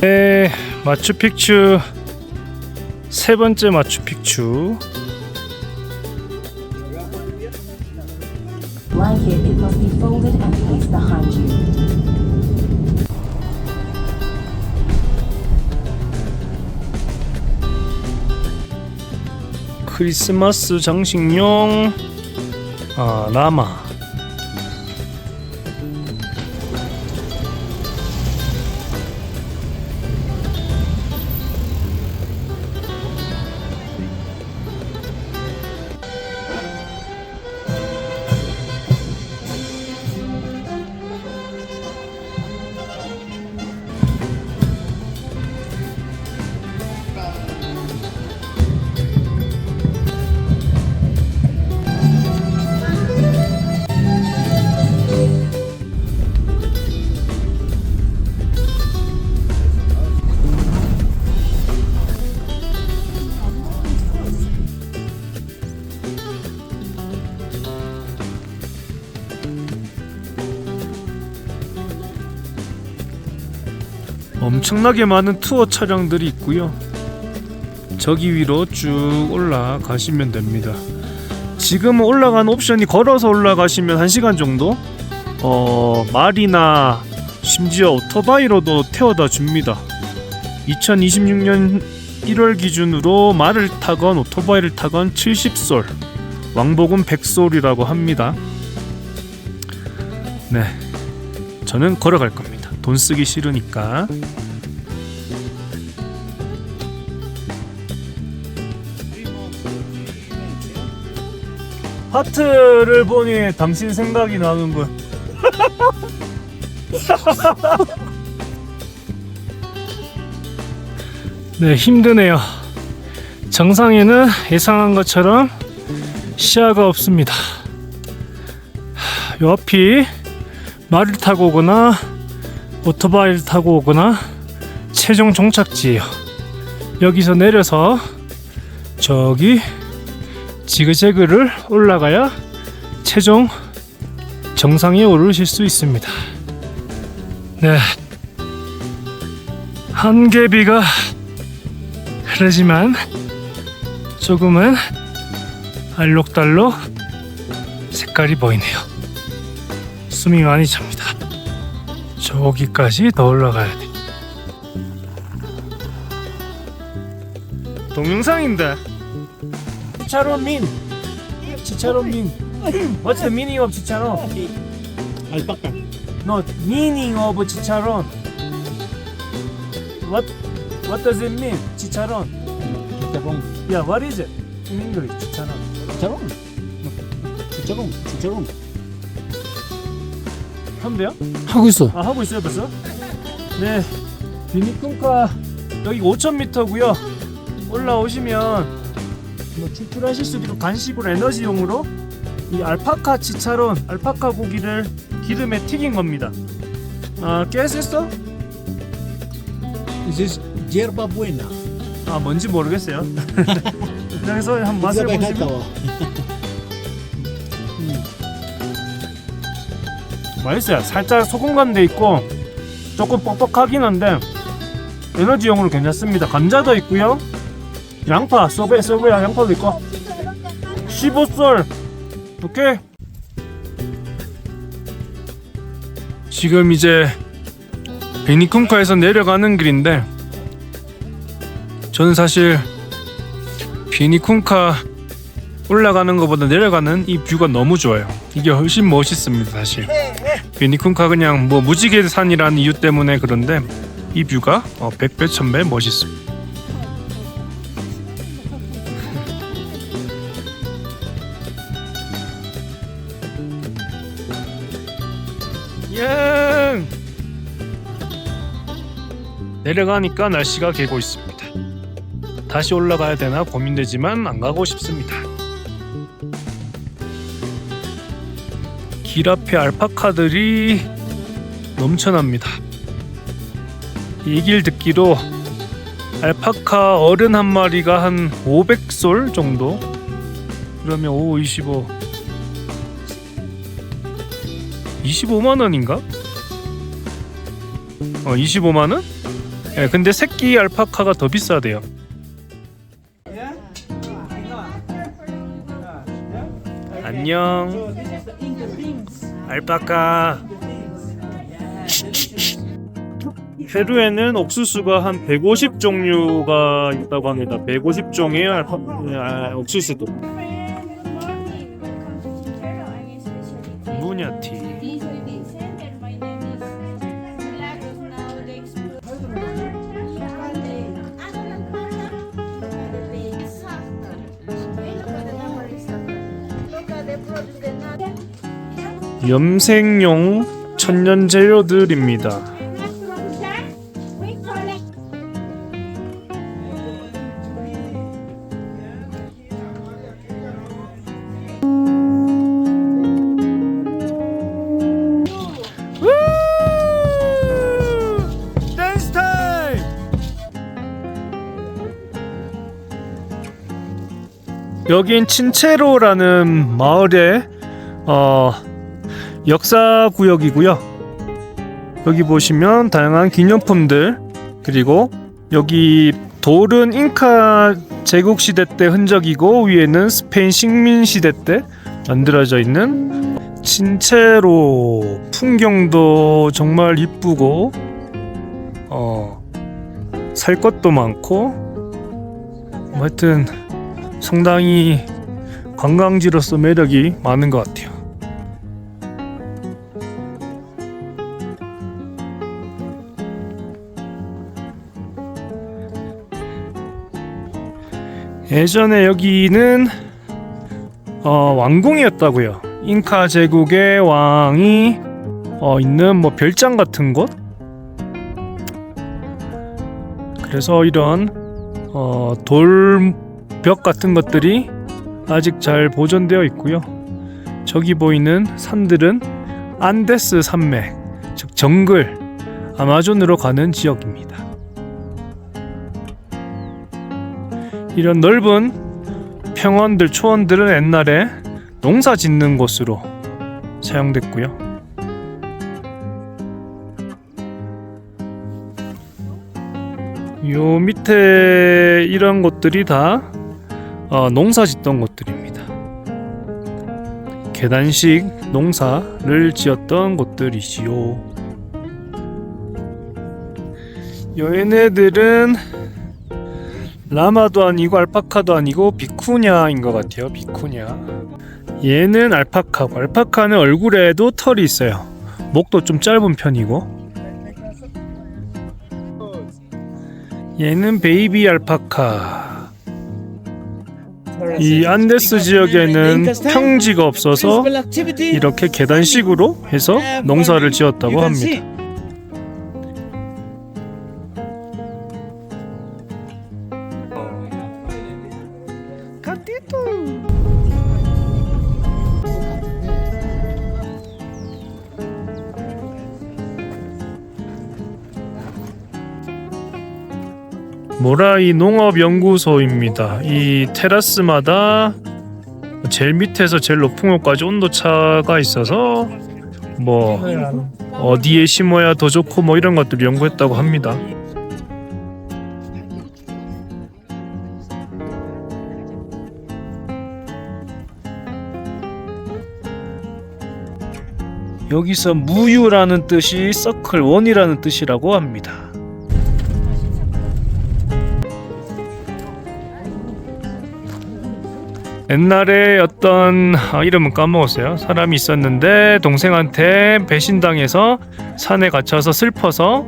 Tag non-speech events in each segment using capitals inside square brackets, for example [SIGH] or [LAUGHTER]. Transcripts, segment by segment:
네, 마추픽추 세 번째 마추픽추. 크리스마스 장식용 아 라마 엄청나게 많은 투어 차량들이 있고요. 저기 위로 쭉 올라가시면 됩니다. 지금 올라가는 옵션이 걸어서 올라가시면 1시간 정도? 어, 말이나 심지어 오토바이로도 태워다 줍니다. 2026년 1월 기준으로 말을 타건 오토바이를 타건 70솔, 왕복은 100솔이라고 합니다. 네. 저는 걸어갈 겁니다. 돈 쓰기 싫으니까. 하트를 보니 당신 생각이 나는군. [LAUGHS] 네, 힘드네요. 정상에는 예상한 것처럼 시야가 없습니다. 앞이 말을 타고 오거나 오토바이를 타고 오거나 최종 종착지예요. 여기서 내려서 저기 지그재그를 올라가야 최종 정상에 오르실 수 있습니다. 네. 한계비가 흐르지만 조금은 알록달록 색깔이 보이네요. 숨이 많이 찹니다. 저기까지 더 올라가야 돼. 동영상인데. 지차론 민. 지차론 민. What's the meaning of 지차론? Alpaca. No, meaning of 지차론. What What does it mean? 지차론. Chicharrón. Yeah, what is it in English? 지차론. Chicharrón. Chicharrón. Chicharrón. 한대요? 하고 있어. 아 하고 있어요 벌써? 네 비니꿈카 여기 5,000m고요 올라오시면 뭐 출출하실 수도 있고 간식으로 에너지용으로 이 알파카 치차론 알파카 고기를 기름에 튀긴 겁니다 아 깨했어? This is hierba buena. 아 뭔지 모르겠어요 [LAUGHS] 그래서 한번 맛을 보시면 cacao. 맛있어요 살짝 소금간 돼 있고 조금 뻑뻑하긴 한데 에너지용으로 괜찮습니다 감자도 있고요 양파 소베 소베 양파도 있고. 15솔 오케이. 지금 이제 베니쿤카에서 내려가는 길인데 저는 사실 베니쿤카 올라가는 것보다 내려가는 이 뷰가 너무 좋아요. 이게 훨씬 멋있습니다 사실. 베니쿤카 그냥 뭐 무지개 산이라는 이유 때문에 그런데 이 뷰가 어, 100배 1000배 멋있습니다 내려가니까 날씨가 개고 있습니다 다시 올라가야 되나 고민되지만 안 가고 싶습니다 길 앞에 알파카들이 넘쳐납니다. 얘기를 듣기로 알파카 어른 한 마리가 한 500솔 정도? 그러면 5, 25 25만 원인가? 어 25만 원? 예, 근데 새끼 알파카가 더 비싸대요. 안녕. 알파카. 페루에는 옥수수가 한 150 종류가 있다고 합니다. 150 종의 알파 아, 옥수수도. 무냐티. 염색용 천연 재료들입니다. 여긴 친체로라는 마을의 어, 역사 구역이고요. 여기 보시면 다양한 기념품들 그리고 여기 돌은 잉카 제국 시대 때 흔적이고 위에는 스페인 식민 시대 때 만들어져 있는 친체로 풍경도 정말 이쁘고 어, 살 것도 많고 뭐 하여튼 상당히 관광지로서 매력이 많은 것 같아요. 예전에 여기는 어, 왕궁이었다고요. 잉카 제국의 왕이 어, 있는 뭐 별장 같은 곳. 그래서 이런 어, 돌벽 같은 것들이 아직 잘 보존되어 있고요. 저기 보이는 산들은 안데스 산맥, 즉 정글, 아마존으로 가는 지역입니다. 이런 넓은 평원들, 초원들은 옛날에 농사 짓는 곳으로 사용됐고요. 요 밑에 이런 곳들이 다 어, 농사 짓던 곳들입니다. 계단식 농사를 지었던 곳들이지요. 요 얘네들은 라마도 아니고 알파카도 아니고 비쿠냐인 것 같아요. 비쿠냐. 얘는 알파카고 알파카는 얼굴에도 털이 있어요. 목도 좀 짧은 편이고. 얘는 베이비 알파카. 이 안데스 지역에는 평지가 없어서 이렇게 계단식으로 해서 농사를 지었다고 합니다. 모라이 농업연구소입니다. 이 테라스마다 제일 밑에서 제일 높은 곳까지 온도차가 있어서 뭐 어디에 심어야 더 좋고 뭐 이런 것들 연구했다고 합니다. 여기서 무유라는 뜻이 서클 원이라는 뜻이라고 합니다. 옛날에 어떤 아, 이름은 까먹었어요. 사람이 있었는데 동생한테 배신당해서 산에 갇혀서 슬퍼서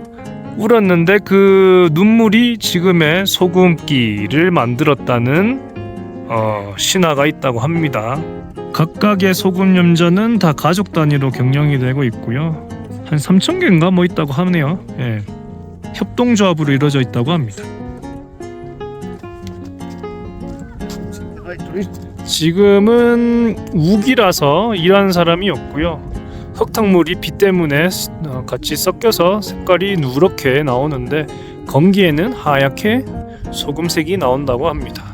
울었는데 그 눈물이 지금의 소금기를 만들었다는 어, 신화가 있다고 합니다. 각각의 소금 염전은 다 가족 단위로 경영이 되고 있고요. 한 3천 개인가 뭐 있다고 하네요. 예. 협동조합으로 이루어져 있다고 합니다. 지금은 우기라서 일하는 사람이 없고요. 흙탕물이 비 때문에 어, 같이 섞여서 색깔이 누렇게 나오는데 건기에는 하얗게 소금색이 나온다고 합니다.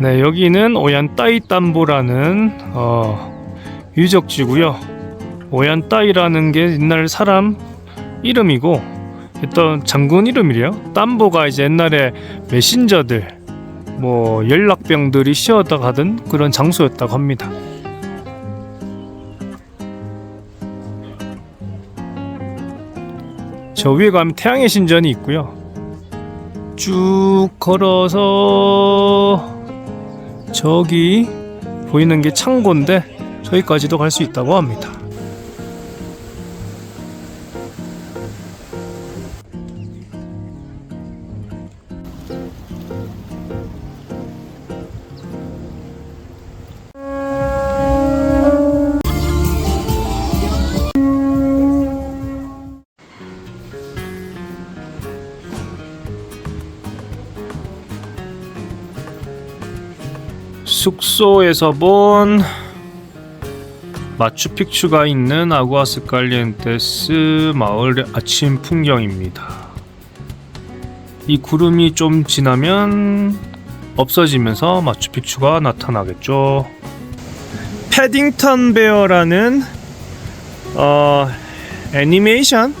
네, 여기는 오얀따이 땀보라는 어, 유적지고요. 오얀따이라는 게 옛날 사람 이름이고 어떤 장군 이름이래요. 땀보가 이제 옛날에 메신저들 뭐 연락병들이 쉬었다 가던 그런 장소였다고 합니다. 저 위에 가면 태양의 신전이 있고요. 쭉 걸어서 저기 보이는 게 창고인데 저기까지도 갈 수 있다고 합니다. 숙소에서 본 마추픽추가 있는 아구아스 칼리엔테스 마을의 아침 풍경입니다. 이 구름이 좀 지나면 없어지면서 마추픽추가 나타나겠죠. 패딩턴 베어라는 어, 애니메이션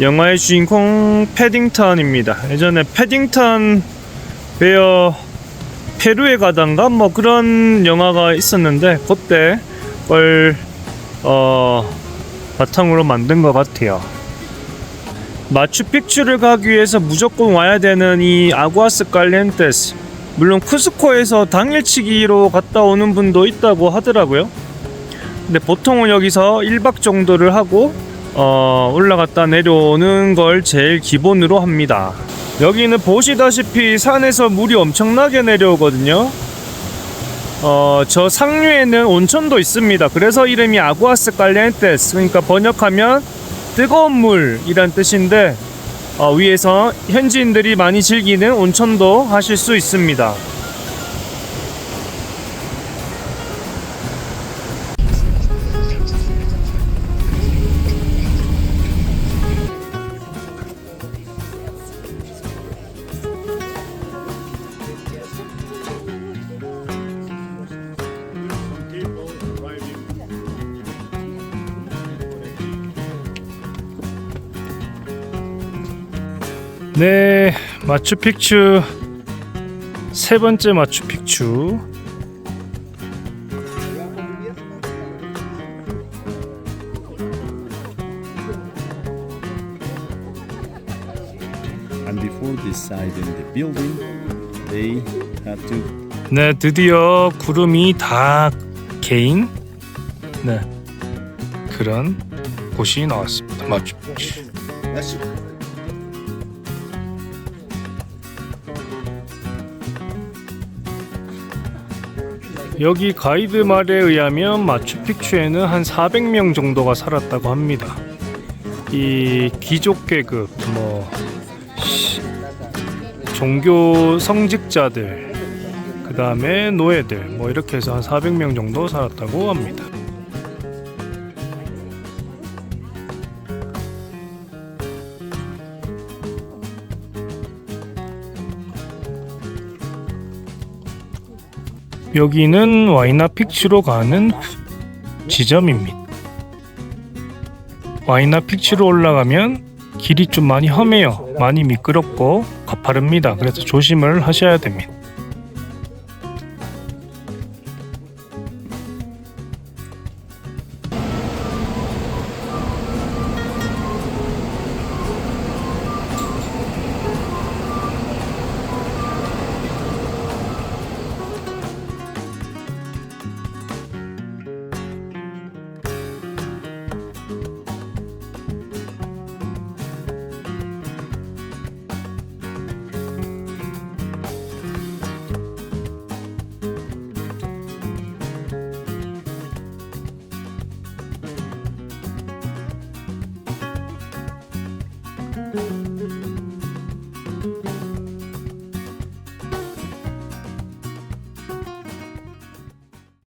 영화의 주인공 패딩턴입니다. 예전에 패딩턴 베어 페루에 가던가 뭐 그런 영화가 있었는데 그때 걸 어, 바탕으로 만든 것 같아요. 마추픽추를 가기 위해서 무조건 와야 되는 이 아구아스 칼렌테스 물론 쿠스코에서 당일치기로 갔다 오는 분도 있다고 하더라고요. 근데 보통은 여기서 1박 정도를 하고 어, 올라갔다 내려오는 걸 제일 기본으로 합니다. 여기는 보시다시피 산에서 물이 엄청나게 내려오거든요. 어, 저 상류에는 온천도 있습니다. 그래서 이름이 아구아스 칼렌테스. 그러니까 번역하면 뜨거운 물이란 뜻인데 어, 위에서 현지인들이 많이 즐기는 온천도 하실 수 있습니다. 네, 마추픽추 세 번째 마추픽추. and before deciding the building, they had to 네, 드디어 구름이 다 개인 네 그런 곳이 나왔습니다. 마추픽추. 여기 가이드 말에 의하면 마추픽추에는 한 400명 정도가 살았다고 합니다. 이 귀족 계급, 뭐 시- 종교 성직자들, 그 다음에 노예들, 뭐 이렇게 해서 한 400명 정도 살았다고 합니다. 여기는 와이나 픽치로 가는 지점입니다. 와이나 픽치로 올라가면 길이 좀 많이 험해요. 많이 미끄럽고 가파릅니다. 그래서 조심을 하셔야 됩니다.